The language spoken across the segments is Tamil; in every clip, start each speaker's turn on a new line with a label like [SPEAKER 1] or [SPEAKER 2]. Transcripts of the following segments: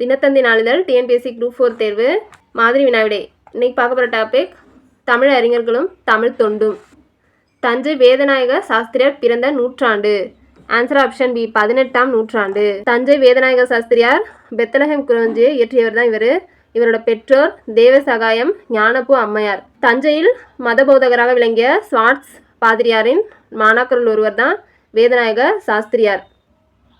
[SPEAKER 1] தினத்தந்தி நாளிதழ் டிஎன்பிஎஸ்சி குரூப் ஃபோர் தேர்வு மாதிரி வினாவிடை இன்னைக்கு பார்க்க போகிற டாபிக் தமிழ் அறிஞர்களும் தமிழ் தொண்டும் தஞ்சை வேதநாயக சாஸ்திரியார் பிறந்த நூற்றாண்டு ஆன்சர் ஆப்ஷன் பி பதினெட்டாம் நூற்றாண்டு தஞ்சை வேதநாயக சாஸ்திரியார் பெத்தலகம் குரஞ்சியை இயற்றியவர் தான் இவர் இவரோட பெற்றோர் தேவசகாயம் ஞானப்பூ அம்மையார் தஞ்சையில் மதபோதகராக விளங்கிய ஸ்வாட்ஸ் பாதிரியாரின் மாணாக்கருள் ஒருவர் தான் வேதநாயக சாஸ்திரியார்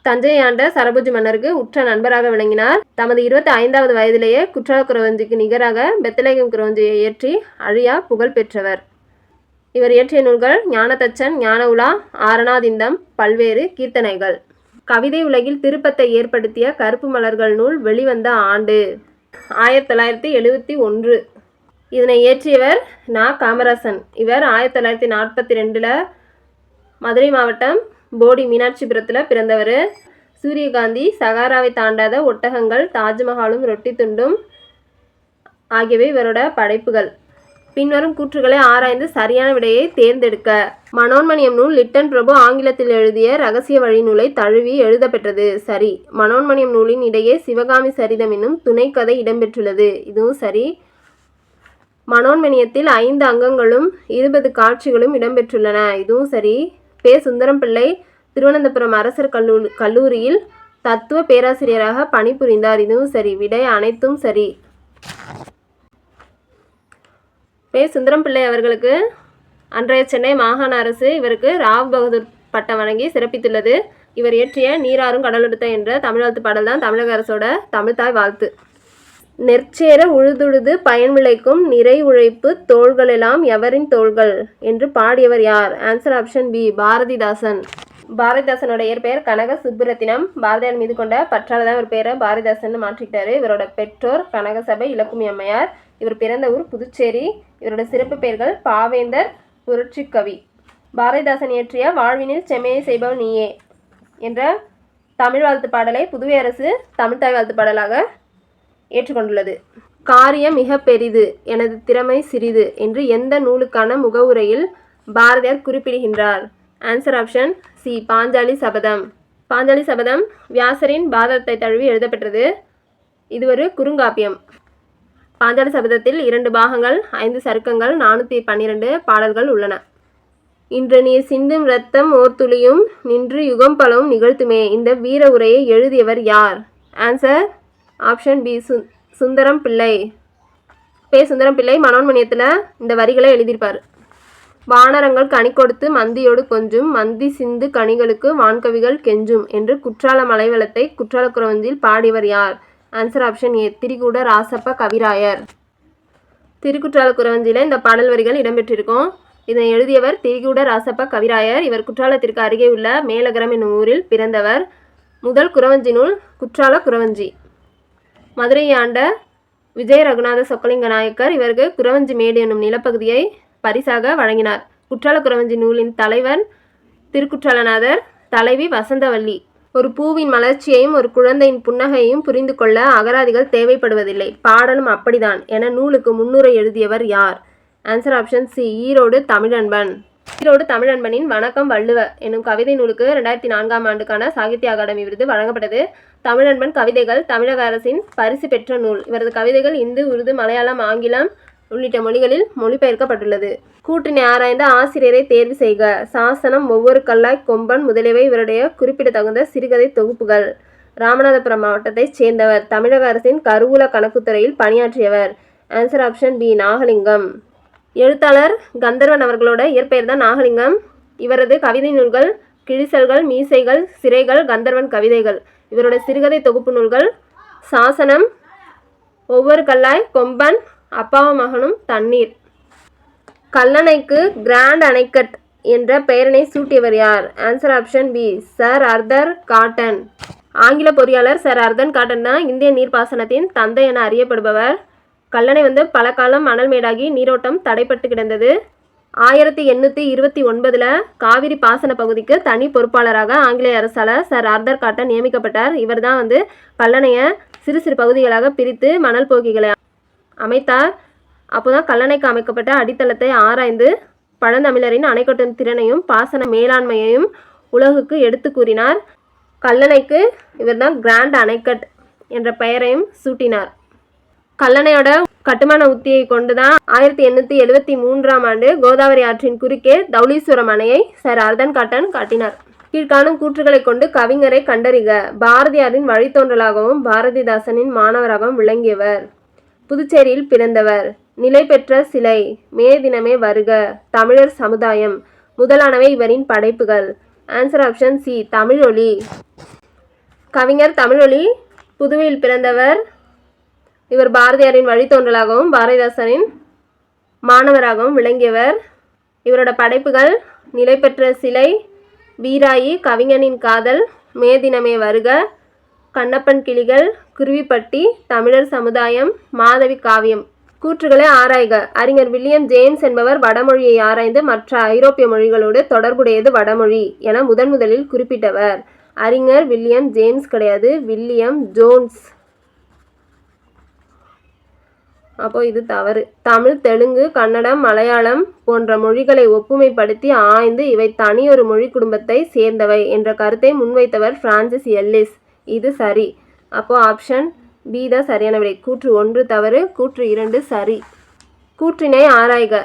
[SPEAKER 1] தஞ்சையாண்ட ஆண்ட சரபுஜி மன்னருக்கு உற்ற நண்பராக விளங்கினார் தமது இருபத்தி ஐந்தாவது வயதிலேயே குற்றால குரவஞ்சிக்கு நிகராக பெத்தலேகம் குரவஞ்சியை இயற்றி அழியா புகழ் பெற்றவர் இவர் இயற்றிய நூல்கள் ஞானதச்சன் ஞான உலா ஆரணாதிந்தம் பல்வேறு கீர்த்தனைகள் கவிதை உலகில் திருப்பத்தை ஏற்படுத்திய கருப்பு மலர்கள் நூல் வெளிவந்த ஆண்டு ஆயிரத்தி தொள்ளாயிரத்தி எழுபத்தி ஒன்று இதனை இயற்றியவர் நா காமராசன் இவர் ஆயிரத்தி தொள்ளாயிரத்தி நாற்பத்தி ரெண்டில் மதுரை மாவட்டம் போடி மீனாட்சிபுரத்தில் பிறந்தவர் சூரியகாந்தி சகாராவை தாண்டாத ஒட்டகங்கள் தாஜ்மஹாலும் ரொட்டி துண்டும் ஆகியவை இவரோட படைப்புகள் பின்வரும் கூற்றுகளை ஆராய்ந்து சரியான விடையை தேர்ந்தெடுக்க மனோன்மணியம் நூல் லிட்டன் பிரபு ஆங்கிலத்தில் எழுதிய ரகசிய வழி நூலை தழுவி எழுத பெற்றது சரி மனோன்மணியம் நூலின் இடையே சிவகாமி சரிதம் என்னும் துணைக்கதை இடம்பெற்றுள்ளது இதுவும் சரி மனோன்மணியத்தில் ஐந்து அங்கங்களும் இருபது காட்சிகளும் இடம்பெற்றுள்ளன இதுவும் சரி பே சுந்தரம் பிள்ளை திருவனந்தபுரம் அரசர் கல்லூரி கல்லூரியில் தத்துவ பேராசிரியராக பணிபுரிந்தார் இதுவும் சரி விடை அனைத்தும் சரி பே சுந்தரம் பிள்ளை அவர்களுக்கு அன்றைய சென்னை மாகாண அரசு இவருக்கு ராவ் பகதூர் பட்டம் வழங்கி சிறப்பித்துள்ளது இவர் இயற்றிய நீராறும் கடலெடுத்த என்ற தமிழத்து பாடல் தான் தமிழக அரசோட தமிழ்தாய் வாழ்த்து நெற்சேர உழுதுழுது பயன் விளைக்கும் நிறை உழைப்பு தோள்களெல்லாம் எவரின் தோள்கள் என்று பாடியவர் யார் ஆன்சர் ஆப்ஷன் பி பாரதிதாசன் பாரதிதாசனோட இயற்பெயர் கனக சுப்புரத்தினம் பாரதியார் மீது கொண்ட பற்றாளதான் ஒரு பேரை பாரதிதாசன் மாற்றிக்கிட்டாரு இவரோட பெற்றோர் கனகசபை இலக்குமி அம்மையார் இவர் பிறந்த ஊர் புதுச்சேரி இவரோட சிறப்பு பெயர்கள் பாவேந்தர் புரட்சி கவி பாரதிதாசன் இயற்றிய வாழ்வினில் செம்மையை செய்பவன் நீயே என்ற தமிழ் வாழ்த்து பாடலை புதுவை அரசு தமிழ்தாய் வாழ்த்து பாடலாக ஏற்றுக்கொண்டுள்ளது காரியம் மிக பெரிது எனது திறமை சிறிது என்று எந்த நூலுக்கான முகவுரையில் பாரதியார் குறிப்பிடுகின்றார் ஆன்சர் ஆப்ஷன் சி பாஞ்சாலி சபதம் பாஞ்சாலி சபதம் வியாசரின் பாதத்தை தழுவி எழுதப்பெற்றது இது ஒரு குறுங்காப்பியம் பாஞ்சாலி சபதத்தில் இரண்டு பாகங்கள் ஐந்து சருக்கங்கள் நானூற்றி பன்னிரெண்டு பாடல்கள் உள்ளன இன்று நீ சிந்தும் இரத்தம் துளியும் நின்று யுகம் பலவும் நிகழ்த்துமே இந்த வீர உரையை எழுதியவர் யார் ஆன்சர் ஆப்ஷன் பி சு சுந்தரம் பிள்ளை பே சுந்தரம் பிள்ளை மனோன்மணியத்தில் இந்த வரிகளை எழுதியிருப்பார் வானரங்கள் கனி கொடுத்து மந்தியோடு கொஞ்சும் மந்தி சிந்து கனிகளுக்கு வான்கவிகள் கெஞ்சும் என்று குற்றால மலைவளத்தை குரவஞ்சியில் பாடியவர் யார் answer option A Thirikooda Rasappa Kavirayar குரவஞ்சியில் இந்த பாடல் வரிகள் இடம்பெற்றிருக்கும் இதை எழுதியவர் திரிகூட ராசப்ப கவிராயர் இவர் குற்றாலத்திற்கு அருகே உள்ள மேலகரம் என்னும் ஊரில் பிறந்தவர் முதல் குறவஞ்சி நூல் குற்றால குறவஞ்சி மதுரையாண்ட விஜய ரகுநாத சொக்கலிங்க நாயக்கர் இவருக்கு குரவஞ்சி மேடு என்னும் நிலப்பகுதியை பரிசாக வழங்கினார் குற்றால குரவஞ்சி நூலின் தலைவன் திருக்குற்றாலநாதர் தலைவி வசந்தவல்லி ஒரு பூவின் மலர்ச்சியையும் ஒரு குழந்தையின் புன்னகையும் புரிந்து கொள்ள அகராதிகள் தேவைப்படுவதில்லை பாடலும் அப்படிதான் என நூலுக்கு முன்னுரை எழுதியவர் யார் answer option C Erode Tamilanban Erode தமிழ் அன்பனின் வணக்கம் வள்ளுவ எனும் கவிதை நூலுக்கு ரெண்டாயிரத்தி நான்காம் ஆண்டுக்கான சாகித்ய அகாடமி விருது வழங்கப்பட்டது தமிழன்பன் கவிதைகள் தமிழக அரசின் பரிசு பெற்ற நூல் இவரது கவிதைகள் இந்து உருது மலையாளம் ஆங்கிலம் உள்ளிட்ட மொழிகளில் மொழிபெயர்க்கப்பட்டுள்ளது கூட்டணி ஆராய்ந்த ஆசிரியரை தேர்வு செய்க சாசனம் ஒவ்வொரு கல்லாய் கொம்பன் முதலியவை இவருடைய குறிப்பிடத்தகுந்த சிறுகதை தொகுப்புகள் ராமநாதபுரம் மாவட்டத்தைச் சேர்ந்தவர் தமிழக அரசின் கருவூல கணக்குத்துறையில் பணியாற்றியவர் ஆன்சர் ஆப்ஷன் பி நாகலிங்கம் எழுத்தாளர் கந்தர்வன் அவர்களோட இயற்பெயர் தான் நாகலிங்கம் இவரது கவிதை நூல்கள் கிழிசல்கள் மீசைகள் சிறைகள் கந்தர்வன் கவிதைகள் இவரோட சிறுகதை தொகுப்பு நூல்கள் சாசனம் ஒவ்வொரு கல்லாய் கொம்பன் அப்பாவும் மகனும் தண்ணீர் கல்லணைக்கு கிராண்ட் அணைக்கட் என்ற பெயரினை சூட்டியவர் யார் answer option B sir Arthur Cotton ஆங்கில பொறியாளர் சர் அர்தன் காட்டன் தான் இந்திய நீர்ப்பாசனத்தின் தந்தை என அறியப்படுபவர் கல்லணை வந்து பல காலம் மணல் மேடாகி நீரோட்டம் தடைப்பட்டு கிடந்தது ஆயிரத்தி எண்ணூற்றி இருபத்தி ஒன்பதில் காவிரி பாசன பகுதிக்கு தனி பொறுப்பாளராக ஆங்கிலேய அரசால் சர் ஆர்தர் காட்ட நியமிக்கப்பட்டார் இவர் தான் வந்து கல்லணையை சிறு சிறு பகுதிகளாக பிரித்து மணல் போக்கிகளை அமைத்தார் அப்போ தான் கல்லணைக்கு அமைக்கப்பட்ட அடித்தளத்தை ஆராய்ந்து பழந்தமிழரின் அணைக்கட்டும் திறனையும் பாசன மேலாண்மையையும் உலகுக்கு எடுத்து கூறினார் கல்லணைக்கு இவர் தான் கிராண்ட் அணைக்கட் என்ற பெயரையும் சூட்டினார் கல்லணையோட கட்டுமான உத்தியை கொண்டுதான் ஆயிரத்தி எண்ணூத்தி எழுபத்தி மூன்றாம் ஆண்டு கோதாவரி ஆற்றின் குறுக்கே தௌலீஸ்வரம் அணையை சர் அர்தன் காட்டன் காட்டினார் கீழ்காணும் கூற்றுகளை கொண்டு கவிஞரை கண்டறிக பாரதியாரின் வழித்தோன்றலாகவும் பாரதிதாசனின் மாணவராகவும் விளங்கியவர் புதுச்சேரியில் பிறந்தவர் நிலை பெற்ற சிலை மே தினமே வருக தமிழர் சமுதாயம் முதலானவை இவரின் படைப்புகள் ஆன்சர் ஆப்ஷன் சி தமிழொலி கவிஞர் தமிழொலி புதுவையில் பிறந்தவர் இவர் பாரதியாரின் வழித்தோன்றலாகவும் பாரதிதாசனின் மாணவராகவும் விளங்கியவர் இவரோட படைப்புகள் நிலைபெற்ற சிலை வீராயி கவிஞனின் காதல் மே தினமே வருக கண்ணப்பன் கிளிகள் குருவிப்பட்டி தமிழர் சமுதாயம் மாதவி காவியம் கூற்றுகளை ஆராய்க அறிஞர் வில்லியம் ஜேம்ஸ் என்பவர் வடமொழியை ஆராய்ந்து மற்ற ஐரோப்பிய மொழிகளோடு தொடர்புடையது வடமொழி என முதன் முதலில் குறிப்பிட்டவர் அறிஞர் வில்லியம் ஜேம்ஸ் கிடையாது வில்லியம் ஜோன்ஸ் அப்போ இது தவறு தமிழ் தெலுங்கு கன்னடம் மலையாளம் போன்ற மொழிகளை ஒப்புமைப்படுத்தி ஆய்ந்து இவை தனியொரு மொழி குடும்பத்தை சேர்ந்தவை என்ற கருத்தை முன்வைத்தவர் பிரான்சிஸ் எல்லிஸ் இது சரி அப்போ ஆப்ஷன் பி தான் சரியான விடை கூற்று ஒன்று தவறு கூற்று இரண்டு சரி கூற்றினை ஆராய்க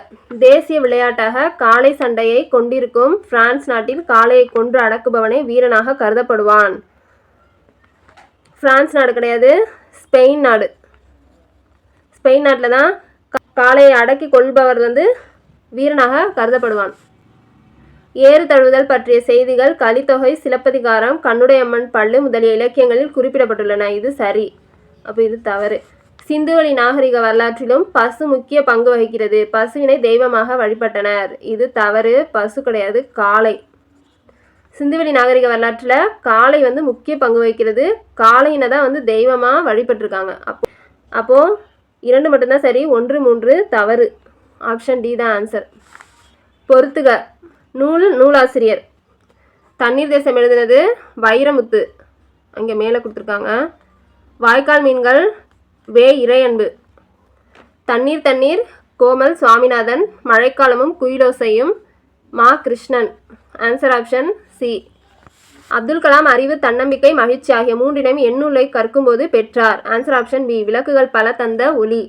[SPEAKER 1] தேசிய விளையாட்டாக காளை சண்டையை கொண்டிருக்கும் பிரான்ஸ் நாட்டில் காளையை கொன்று அடக்குபவனை வீரனாக கருதப்படுவான் பிரான்ஸ் நாடு கிடையாது ஸ்பெயின் நாடு ஸ்பெயின் நாட்டில் தான் காளையை அடக்கி கொள்பவர் வந்து வீரனாக கருதப்படுவான் ஏறு தழுவுதல் பற்றிய செய்திகள் கலித்தொகை சிலப்பதிகாரம் கண்ணுடையம்மன் பள்ளு முதலிய இலக்கியங்களில் குறிப்பிடப்பட்டுள்ளன இது சரி அப்போ இது தவறு சிந்துவெளி நாகரிக வரலாற்றிலும் பசு முக்கிய பங்கு வகிக்கிறது பசுவினை தெய்வமாக வழிபட்டனர் இது தவறு பசு கிடையாது காளை சிந்துவெளி நாகரிக வரலாற்றில் காளை வந்து முக்கிய பங்கு வகிக்கிறது காளையினை தான் வந்து தெய்வமாக வழிபட்டிருக்காங்க அப்போ அப்போது இரண்டு மட்டும்தான் சரி ஒன்று மூன்று தவறு ஆப்ஷன் டி தான் ஆன்சர் பொறுத்துக நூல் நூலாசிரியர் தண்ணீர் தேசம் எழுதினது வைரமுத்து அங்கே மேலே கொடுத்துருக்காங்க வாய்க்கால் மீன்கள் வே இறையன்பு தண்ணீர் தண்ணீர் கோமல் சுவாமிநாதன் மழைக்காலமும் குயிலோசையும் Ma Krishnan answer option C Abdul Kalam அறிவு தன்னம்பிக்கை மகிழ்ச்சி ஆகிய மூன்றினையும் கற்கும் கற்கும்போது பெற்றார் ஆன்சர் ஆப்ஷன் பி விளக்குகள் பல தந்த ஒளி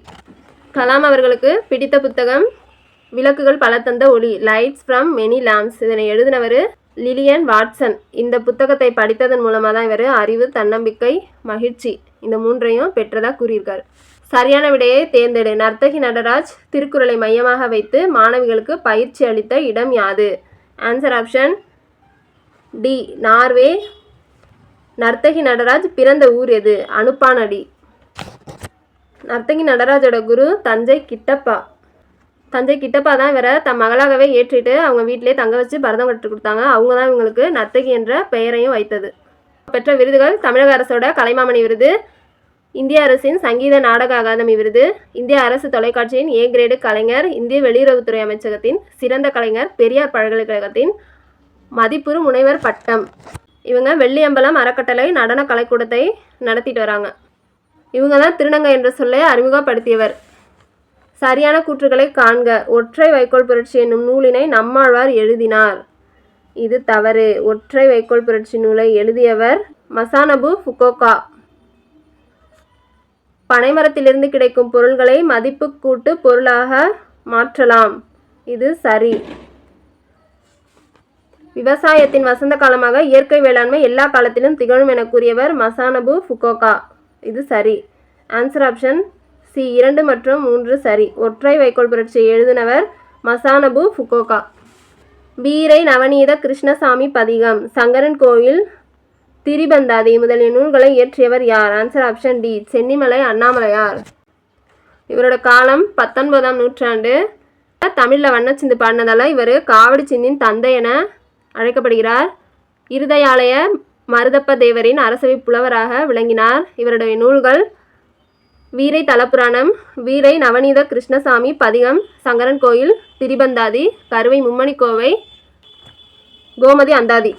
[SPEAKER 1] கலாம் அவர்களுக்கு பிடித்த புத்தகம் விளக்குகள் பல தந்த ஒளி லைட்ஸ் ஃப்ரம் மெனி லேம்ப்ஸ் இதனை எழுதினவர் லிலியன் வாட்சன் இந்த புத்தகத்தை படித்ததன் மூலமாக தான் இவர் அறிவு தன்னம்பிக்கை மகிழ்ச்சி இந்த மூன்றையும் பெற்றதாக கூறியிருக்கார் சரியான விடையை தேர்ந்தெடு நர்த்தகி நடராஜ் திருக்குறளை மையமாக வைத்து மாணவிகளுக்கு பயிற்சி அளித்த இடம் யாது answer option D Norway Narthaki Natraj பிறந்த ஊர் எது அனுப்பானடி நர்த்தகி நடராஜோட குரு தஞ்சை கிட்டப்பா தஞ்சை கிட்டப்பா தான் இவரை தன் மகளாகவே ஏற்றிட்டு அவங்க வீட்டிலே தங்க வச்சு பரதம் கற்று கொடுத்தாங்க அவங்க தான் இவங்களுக்கு நர்த்தகி என்ற பெயரையும் வைத்தது பெற்ற விருதுகள் தமிழக அரசோட கலைமாமணி விருது இந்திய அரசின் சங்கீத நாடக அகாதமி விருது இந்திய அரசு தொலைக்காட்சியின் ஏ கிரேடு கலைஞர் இந்திய வெளியுறவுத்துறை அமைச்சகத்தின் சிறந்த கலைஞர் பெரியார் பல்கலைக்கழகத்தின் மதிப்புறு முனைவர் பட்டம் இவங்க வெள்ளியம்பலம் அறக்கட்டளை நடன கலைக்கூடத்தை நடத்திட்டு வராங்க இவங்க தான் திருநங்கை என்ற சொல்லை அறிமுகப்படுத்தியவர் சரியான கூற்றுகளை காண்க ஒற்றை வைக்கோல் புரட்சி என்னும் நூலினை நம்மாழ்வார் எழுதினார் இது தவறு ஒற்றை வைக்கோல் புரட்சி நூலை எழுதியவர் மசானபு ஃபுகோகா பனைமரத்திலிருந்து கிடைக்கும் பொருள்களை மதிப்பு கூட்டு பொருளாக மாற்றலாம் இது சரி விவசாயத்தின் வசந்த காலமாக இயற்கை வேளாண்மை எல்லா காலத்திலும் திகழும் என கூறியவர் மசானபு ஃபுகோகா இது சரி ஆன்சர் ஆப்ஷன் சி இரண்டு மற்றும் மூன்று சரி ஒற்றை வைக்கோல் புரட்சியை எழுதினவர் மசானபு ஃபுகோகா வீரை நவநீத கிருஷ்ணசாமி பதிகம் சங்கரன் கோயில் திரிபந்தாதி முதலிய நூல்களை இயற்றியவர் யார் answer option D Chennimalai Annamalaiyar இவரோட காலம் பத்தொன்பதாம் நூற்றாண்டு தமிழில் வண்ணச்சிந்து பாடினதால் இவர் காவடி சிந்தின் தந்தை என அழைக்கப்படுகிறார் இருதயாலய மருதப்ப தேவரின் அரசவை புலவராக விளங்கினார் இவருடைய நூல்கள் வீரை தலப்புராணம் வீரை நவநீத கிருஷ்ணசாமி பதிகம் சங்கரன் கோயில் திரிபந்தாதி கருவை மும்மணி கோவை கோமதி அந்தாதி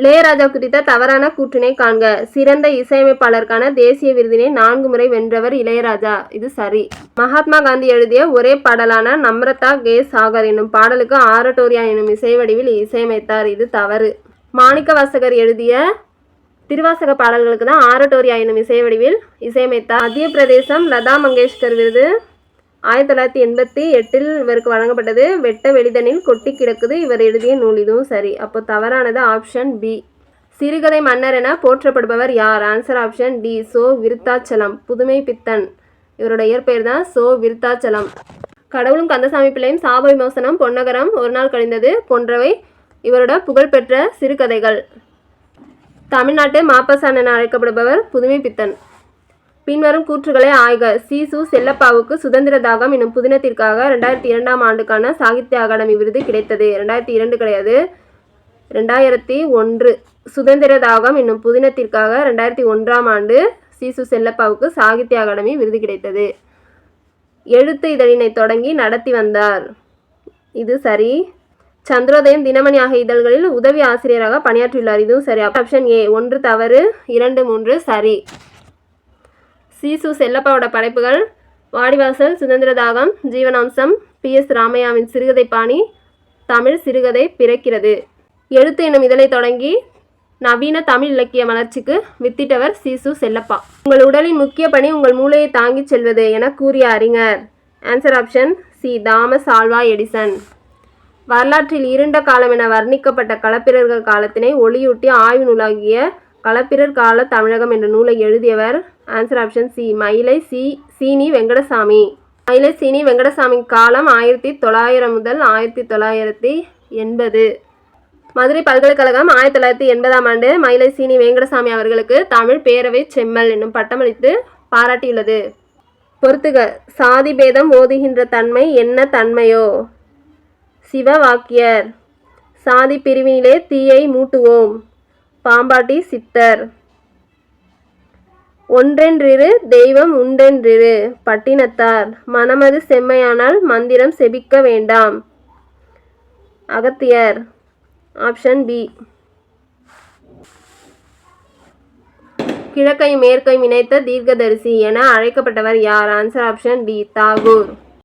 [SPEAKER 1] இளையராஜா குறித்த தவறான கூற்றினை காண்க சிறந்த இசையமைப்பாளருக்கான தேசிய விருதினை நான்கு முறை வென்றவர் இளையராஜா இது சரி மகாத்மா காந்தி எழுதிய ஒரே பாடலான நம்ரதா கே சாகர் என்னும் பாடலுக்கு ஆரட்டோரியா என்னும் இசை வடிவில் இசையமைத்தார் இது தவறு மாணிக்க வாசகர் எழுதிய திருவாசக பாடல்களுக்கு தான் ஆரட்டோரியா என்னும் இசை வடிவில் இசையமைத்தார் மத்திய பிரதேசம் லதா மங்கேஷ்கர் விருது ஆயிரத்தி தொள்ளாயிரத்தி எண்பத்தி எட்டில் இவருக்கு வழங்கப்பட்டது வெட்ட வெளிதனில் கொட்டி கிடக்குது இவர் எழுதிய நூல் இதுவும் சரி அப்போ தவறானது ஆப்ஷன் பி சிறுகதை மன்னர் என போற்றப்படுபவர் யார் answer option D So Viruthachalam Pudhumai Pithan இவரோட இயற்பெயர் தான் சோ விருத்தாச்சலம் கடவுளும் கந்தசாமி பிள்ளையும் சாப விமோசனம் பொன்னகரம் ஒரு நாள் கழிந்தது போன்றவை இவரோட புகழ்பெற்ற சிறுகதைகள் தமிழ்நாட்டு மாப்பசான் என அழைக்கப்படுபவர் புதுமை பித்தன் பின்வரும் கூற்றுகளை ஆய்க சீசு செல்லப்பாவுக்கு சுதந்திர தாகம் என்னும் புதினத்திற்காக ரெண்டாயிரத்தி இரண்டாம் ஆண்டுக்கான சாகித்ய அகாடமி விருது கிடைத்தது ரெண்டாயிரத்தி இரண்டு கிடையாது ரெண்டாயிரத்தி ஒன்று சுதந்திர தாகம் என்னும் புதினத்திற்காக ரெண்டாயிரத்தி ஒன்றாம் ஆண்டு சீசு செல்லப்பாவுக்கு சாகித்ய அகாடமி விருது கிடைத்தது எழுத்து இதழினை தொடங்கி நடத்தி வந்தார் இது சரி சந்திரோதயம் தினமணி ஆகிய இதழ்களில் உதவி ஆசிரியராக பணியாற்றியுள்ளார் இதுவும் சரி ஆப்ஷன் ஏ ஒன்று தவறு இரண்டு மூன்று சரி சீசு செல்லப்பாவோட படைப்புகள் வாடிவாசல் சுதந்திரதாகம் ஜீவனாம்சம் பி எஸ் ராமையாவின் சிறுகதை பாணி தமிழ் சிறுகதை பிறக்கிறது எழுத்து எனும் இதழை தொடங்கி நவீன தமிழ் இலக்கிய வளர்ச்சிக்கு வித்திட்டவர் சீசு செல்லப்பா உங்கள் உடலின் முக்கிய பணி உங்கள் மூளையை தாங்கி செல்வது என கூறிய அறிஞர் answer option C Thomas Alva Edison வரலாற்றில் இருண்ட காலம் என வர்ணிக்கப்பட்ட களப்பிரர்கள் காலத்தினை ஒளியூட்டி ஆய்வு நூலாகிய களப்பிரர் கால தமிழகம் என்ற நூலை எழுதியவர் answer option C Mayilai C Seeni Venkatasamy மயிலை சீனி வெங்கடசாமி காலம் ஆயிரத்தி தொள்ளாயிரம் முதல் ஆயிரத்தி தொள்ளாயிரத்தி எண்பது மதுரை பல்கலைக்கழகம் ஆயிரத்தி தொள்ளாயிரத்தி எண்பதாம் ஆண்டு மயிலை சீனி வெங்கடசாமி அவர்களுக்கு தமிழ் பேரவை செம்மல் என்னும் பட்டமளித்து பாராட்டியுள்ளது பொறுத்துக சாதி பேதம் ஓதுகின்ற தன்மை என்ன தன்மையோ சிவ வாக்கியர் சாதி பிரிவினிலே தீயை மூட்டுவோம் பாம்பாட்டி சித்தர் ஒன்றென்றிரு தெய்வம் உண்டென்றிரு பட்டினத்தார் மனமது செம்மையானால் மந்திரம் செபிக்க வேண்டாம் அகத்தியர் ஆப்ஷன் பி கிழக்கை மேற்கை இணைத்த தீர்க்கதரிசி என அழைக்கப்பட்டவர் யார் ஆன்சர் ஆப்ஷன் பி தாகூர்